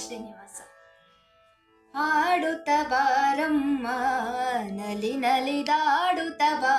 ಶ್ರೀನಿವಾಸ ಆಡುತ್ತ ಬಾರಮ್ಮ ನಲಿ ನಲಿದಾಡುತ್ತ ಬಾರಮ್ಮ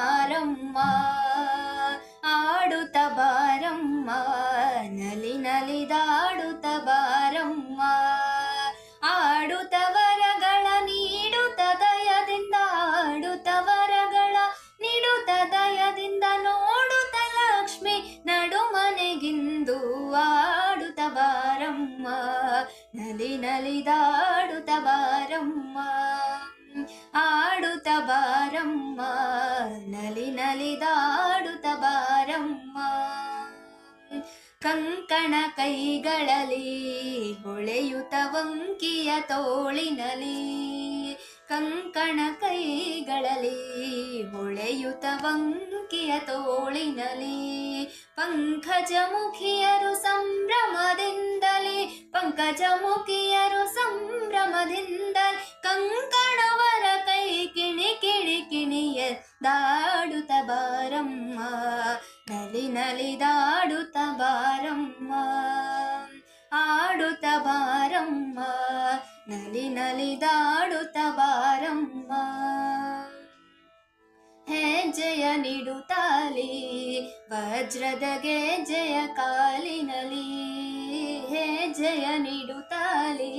ನಲಿ ನಲಿದಾಡುತ್ತ ಬಾರಮ್ಮ, ಆಡುತ್ತ ಬಾರಮ್ಮ ನಲಿ ನಲಿದಾಡುತ್ತ ಬಾರಮ್ಮ. ಕಂಕಣ ಕೈಗಳಲ್ಲಿ ಹೊಳೆಯುತ ವಂಕಿಯ ತೋಳಿನಲಿ ಕಂಕಣ ಕೈಗಳಲ್ಲಿ ಹೊಳೆಯುತ ವಂಕಿಯ ತೋಳಿನಲಿ ಪಂಕಜಮುಖಿಯರು ಸಂಭ್ರಮದಿಂದಲೇ ಪಂಕಜಮುಖಿಯರು ಸಂಭ್ರಮದಿಂದ ಕಂಕಣವರ ಕೈ ಕಿಣಿ ಕಿಣಿ ಕಿಣಿಯ ದಾಡುತ್ತ ಬಾರಮ್ಮ. ನಲಿ ದಾಡುತ್ತ ಬಾರಮ್ಮ. ಆಡುತ್ತ ಬಾರಮ್ಮ. ನಲಿ ದಾಡುತ್ತ ಬಾರಮ್ಮ. ಹೆಜ್ಜೆಯ ನೀಡುತ್ತಾಲಿ ವಜ್ರದ ಗೆಜ್ಜೆಯ ಕಾಲಿನಲಿ. ಹೆಜ್ಜೆಯ ನೀಡುತ್ತಾಲಿ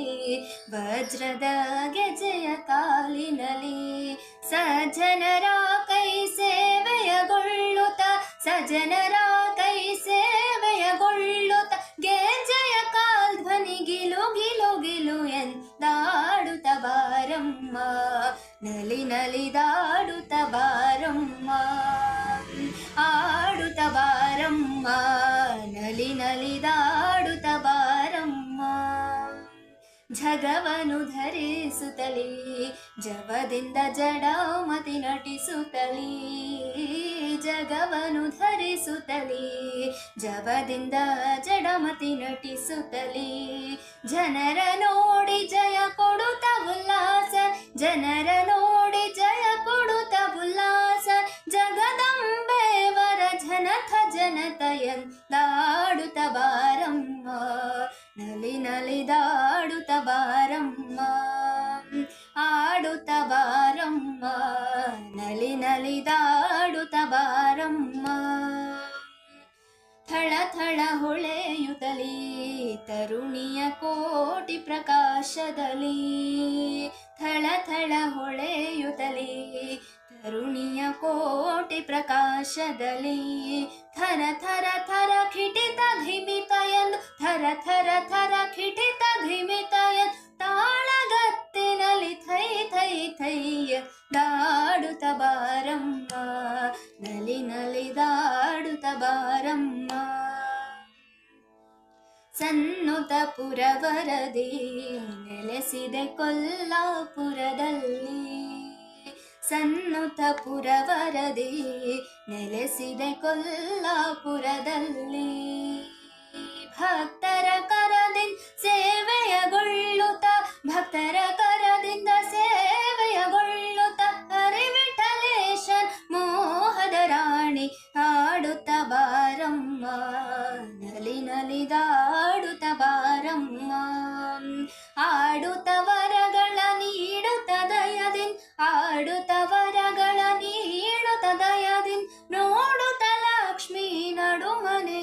ವಜ್ರದ ಗೆಜ್ಜೆಯ ಕಾಲಿನಲಿ ಸಜ್ಜನರ ಕೈ ಸೇವೆಯಗೊಳ್ಳುತ್ತ, ಸಜ್ಜನರ ಕೈ ಸೇವೆಯಗೊಳ್ಳುತ್ತ, ಗೆಜ್ಜೆಯ ಕಾಲ್ ಧ್ವನಿ ಗಿಲು ಗಿಲು ಗಿಲು ಎಂದಾಡುತ್ತ ಬಾರಮ್ಮ. ನಲಿ ನಲಿದಾಡುತ್ತ ಬಾರಮ್ಮ. ಜಗವನು ಧರಿಸುತ್ತಲೀ, ಜವದಿಂದ ಜಡಮತಿ ನಟಿಸುತ್ತಲೀ ಜಗವನು ಧರಿಸುತ್ತಲೀ, ಜವದಿಂದ ಜಡಮತಿ ನಟಿಸುತ್ತಲೀ. ಜನರ ನೋಡಿ ಜಯ ಕೊಡುತ್ತ ಉಲ್ಲಾಸ, ಜನರ ಎಂದಾಡುತ್ತ ಬಾರಮ್ಮ, ನಲಿ ನಲಿದಾಡುತ್ತ ಬಾರಮ್ಮ, ಆಡುತ್ತ ಬಾರಮ್ಮ, ನಲಿ ನಲಿದಾಡುತ್ತ ಬಾರಮ್ಮ. ಥಳ ಥಳ ಹೊಳೆಯುತ್ತಲಿ ತರುಣಿಯ ಕೋಟಿ ಪ್ರಕಾಶದಲ್ಲಿ, ಥಳ ಥಳ ಹೊಳೆಯುತ್ತಲಿ ತರುಣಿಯ ಕೋಟಿ ಪ್ರಕಾಶದಲ್ಲಿ ಥರ ಥರ ಥರ ಖಿಟಿತ ಧಿಮಿತ ಎಂದು ಥರ ಥರ ಥರ ಖಿಟಿತ ಧಿಮಿತ ಎಂದು ಥೈ ಥೈ ಥೈಯ ದಾಡುತ ಬಾರಮ್ಮ, ನಲಿ ನಲಿದಾಡುತ್ತ ಬಾರಮ್ಮ. ಸನ್ನುತ ಪುರವರದಿ ನೆಲೆಸಿದೆ ಕೊಲ್ಲಾಪುರದಲ್ಲಿ. ಸನ್ನುತ ಪುರವರದಿ ನೆಲೆಸಿದೆ ಕೊಲ್ಲಾಪುರದಲ್ಲಿ ಭಕ್ತರ ಕರದಿನ್ ಸೇವೆಯಗೊಳ್ಳುತ್ತ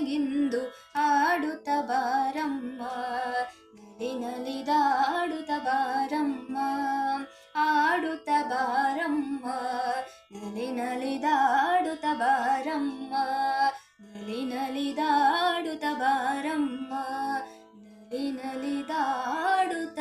ನಡುಮನೆಗಿಂದು ಆಡುತ್ತ ಬಾರಮ್ಮ ನಲಿ ನಲಿದಾಡುತ್ತ ಬಾರಮ್ಮ ಆಡುತ್ತ ಬಾರಮ್ಮ ನಲಿ ನಲಿದಾಡುತ್ತ ಬಾರಮ್ಮ ನಲಿ ನಲಿದಾಡುತ್ತ ಬಾರಮ್ಮ ನಲಿ ನಲಿದಾಡುತ್ತ